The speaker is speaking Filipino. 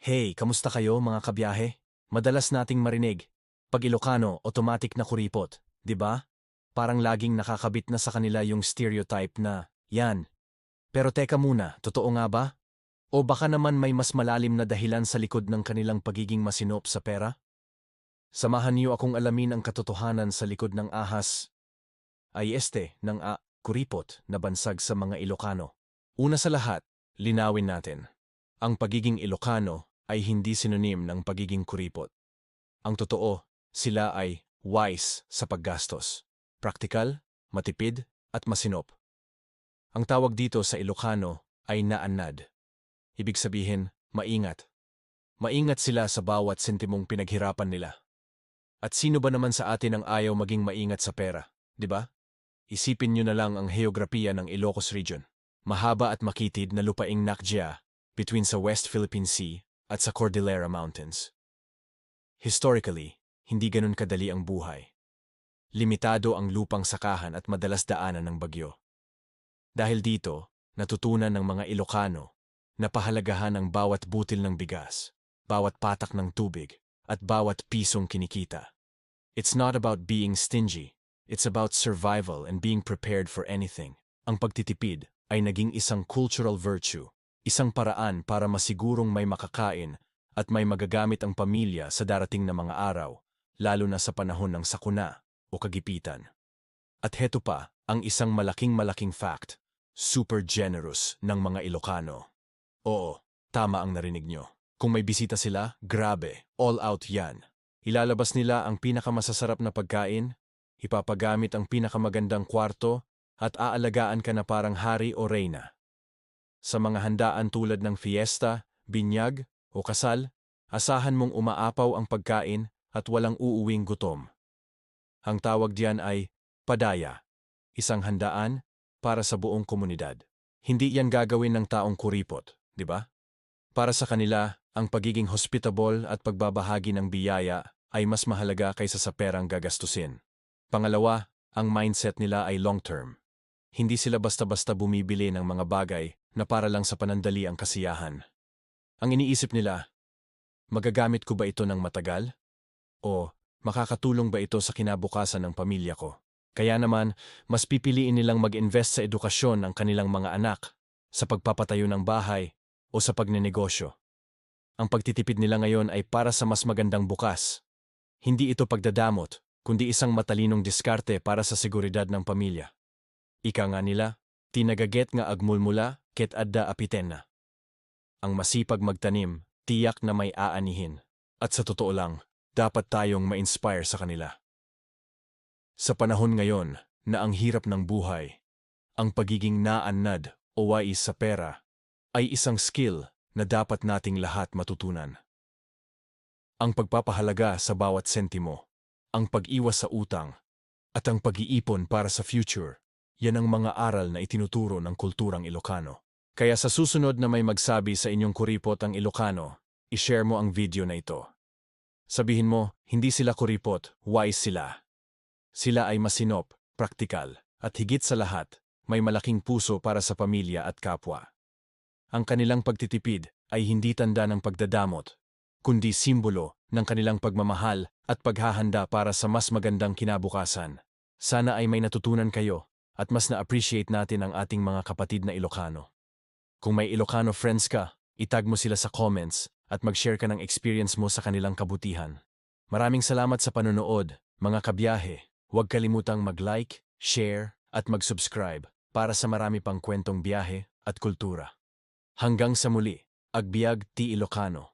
Hey, kamusta kayo mga kabiyahe? Madalas nating marinig. Pag Ilocano, automatic na kuripot, di ba? Parang laging nakakabit na sa kanila yung stereotype na, yan. Pero teka muna, totoo nga ba? O baka naman may mas malalim na dahilan sa likod ng kanilang pagiging masinop sa pera? Samahan niyo akong alamin ang katotohanan sa likod ng ahas ay este ng a kuripot na bansag sa mga Ilocano. Una sa lahat, linawin natin. Ang pagiging Ilocano ay hindi sinonim ng pagiging kuripot. Ang totoo, sila ay wise sa paggastos. Praktikal, matipid, at masinop. Ang tawag dito sa Ilocano ay naanad. Ibig sabihin, maingat. Maingat sila sa bawat sentimong pinaghirapan nila. At sino ba naman sa atin ang ayaw maging maingat sa pera, di ba? Isipin nyo na lang ang heograpiya ng Ilocos Region. Mahaba at makitid na lupaing Nakjia between sa West Philippine Sea at sa Cordillera Mountains. Historically, hindi ganun kadali ang buhay. Limitado ang lupang sakahan at madalas daanan ng bagyo. Dahil dito, natutunan ng mga Ilocano na pahalagahan ang bawat butil ng bigas, bawat patak ng tubig, at bawat pisong kinikita. It's not about being stingy, it's about survival and being prepared for anything. Ang pagtitipid ay naging isang cultural virtue, isang paraan para masigurong may makakain at may magagamit ang pamilya sa darating na mga araw, lalo na sa panahon ng sakuna o kagipitan. At heto pa, ang isang malaking-malaking fact, super generous ng mga Ilocano. Oo, tama ang narinig nyo. Kung may bisita sila, grabe, all out yan. Ilalabas nila ang pinakamasasarap na pagkain, ipapagamit ang pinakamagandang kwarto, at aalagaan ka na parang hari o reyna. Sa mga handaan tulad ng fiesta, binyag, o kasal, asahan mong umaapaw ang pagkain at walang uuwing gutom. Ang tawag diyan ay padaya, isang handaan para sa buong komunidad. Hindi yan gagawin ng taong kuripot, di ba? Para sa kanila, ang pagiging hospitable at pagbabahagi ng biyaya ay mas mahalaga kaysa sa perang gagastusin. Pangalawa, ang mindset nila ay long-term. Hindi sila basta-basta bumibili ng mga bagay na para lang sa panandali ang kasiyahan. Ang iniisip nila, magagamit ko ba ito ng matagal? O makakatulong ba ito sa kinabukasan ng pamilya ko? Kaya naman, mas pipiliin nilang mag-invest sa edukasyon ng kanilang mga anak, sa pagpapatayo ng bahay, o sa pagnenegosyo. Ang pagtitipid nila ngayon ay para sa mas magandang bukas. Hindi ito pagdadamot, kundi isang matalinong diskarte para sa seguridad ng pamilya. Ika nga nila, tinagaget nga agmulmula, ket adda apitenna. Ang masipag magtanim, tiyak na may aanihin. At sa totoo lang, dapat tayong ma-inspire sa kanila. Sa panahon ngayon na ang hirap ng buhay, ang pagiging naanad o wais sa pera ay isang skill na dapat nating lahat matutunan. Ang pagpapahalaga sa bawat sentimo, ang pag-iwas sa utang, at ang pag-iipon para sa future, yan ang mga aral na itinuturo ng kulturang Ilocano. Kaya sa susunod na may magsabi sa inyong kuripot ang Ilocano, i-share mo ang video na ito. Sabihin mo, hindi sila kuripot, wise sila. Sila ay masinop, praktikal, at higit sa lahat, may malaking puso para sa pamilya at kapwa. Ang kanilang pagtitipid ay hindi tanda ng pagdadamot, kundi simbolo ng kanilang pagmamahal at paghahanda para sa mas magandang kinabukasan. Sana ay may natutunan kayo at mas na-appreciate natin ang ating mga kapatid na Ilocano. Kung may Ilocano friends ka, itag mo sila sa comments at mag-share ka ng experience mo sa kanilang kabutihan. Maraming salamat sa panonood, mga kabiyahe. Huwag kalimutang mag-like, share, at mag-subscribe para sa marami pang kwentong biyahe at kultura. Hanggang sa muli, Agbiag Ti Ilocano.